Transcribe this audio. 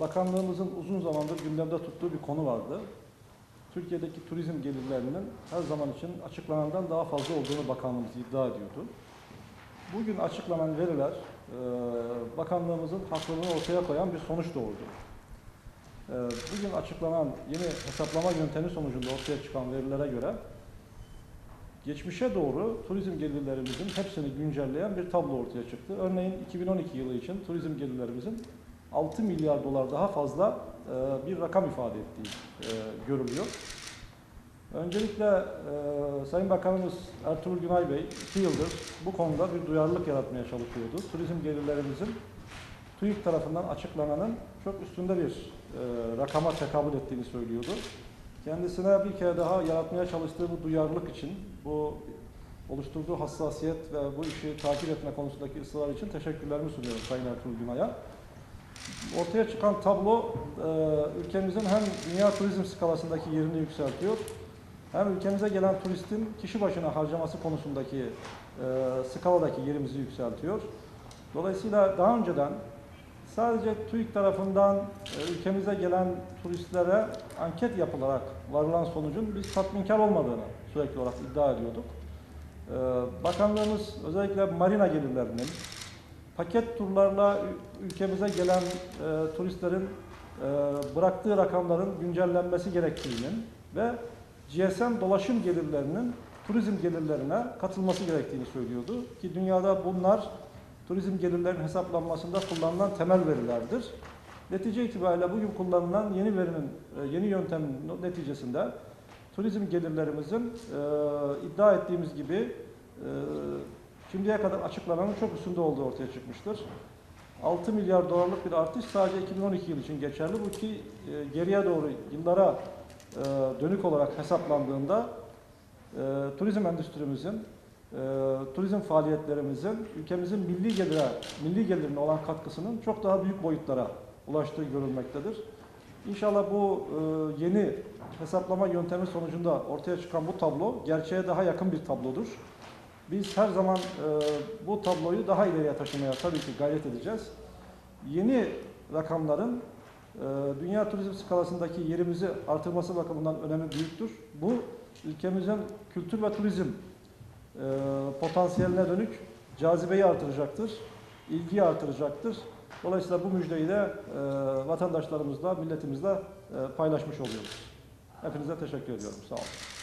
bakanlığımızın uzun zamandır gündemde tuttuğu bir konu vardı. Türkiye'deki turizm gelirlerinin her zaman için açıklanandan daha fazla olduğunu bakanlığımız iddia ediyordu. Bugün açıklanan veriler e, bakanlığımızın haklılığını ortaya koyan bir sonuç doğurdu. E, Bugün açıklanan yeni hesaplama yöntemi sonucunda ortaya çıkan verilere göre geçmişe doğru turizm gelirlerimizin hepsini güncelleyen bir tablo ortaya çıktı. Örneğin 2012 yılı için turizm gelirlerimizin 6 milyar dolar daha fazla e, bir rakam ifade ettiği e, görülüyor. Öncelikle e, Sayın Bakanımız Ertuğrul Günay Bey iki yıldır bu konuda bir duyarlılık yaratmaya çalışıyordu. Turizm gelirlerimizin TÜİK tarafından açıklananın çok üstünde bir e, rakama tekabül ettiğini söylüyordu. Kendisine bir kere daha yaratmaya çalıştığı bu duyarlılık için, bu oluşturduğu hassasiyet ve bu işi takip etme konusundaki ısrar için teşekkürlerimi sunuyorum Sayın Ertuğrul Günay'a. Ortaya çıkan tablo e, ülkemizin hem dünya turizm skalasındaki yerini yükseltiyor, hem ülkemize gelen turistin kişi başına harcaması konusundaki e, skaladaki yerimizi yükseltiyor. Dolayısıyla daha önceden sadece TÜİK tarafından e, ülkemize gelen turistlere anket yapılarak varılan sonucun biz tatminkar olmadığını sürekli olarak iddia ediyorduk. Bakanlığımız özellikle marina gelirlerinin, paket turlarla ülkemize gelen e, turistlerin e, bıraktığı rakamların güncellenmesi gerektiğinin ve GSM dolaşım gelirlerinin turizm gelirlerine katılması gerektiğini söylüyordu. Ki dünyada bunlar turizm gelirlerinin hesaplanmasında kullanılan temel verilerdir. Netice itibariyle bugün kullanılan yeni verinin, e, yeni yöntemin neticesinde turizm gelirlerimizin e, iddia ettiğimiz gibi e, şimdiye kadar açıklananın çok üstünde olduğu ortaya çıkmıştır. 6 milyar dolarlık bir artış sadece 2012 yıl için geçerli. Bu ki e, geriye doğru yıllara e, dönük olarak hesaplandığında e, turizm endüstrimizin, e, turizm faaliyetlerimizin ülkemizin milli gelire, milli gelirine olan katkısının çok daha büyük boyutlara ulaştığı görülmektedir. İnşallah bu e, yeni hesaplama yöntemi sonucunda ortaya çıkan bu tablo gerçeğe daha yakın bir tablodur. Biz her zaman e, bu tabloyu daha ileriye taşımaya tabii ki gayret edeceğiz. Yeni rakamların e, dünya turizm skalasındaki yerimizi artırması bakımından önemi büyüktür. Bu ülkemizin kültür ve turizm e, potansiyeline dönük cazibeyi artıracaktır, ilgiyi artıracaktır. Dolayısıyla bu müjdeyi de e, vatandaşlarımızla, milletimizle e, paylaşmış oluyoruz. Hepinize teşekkür ediyorum. Sağ olun.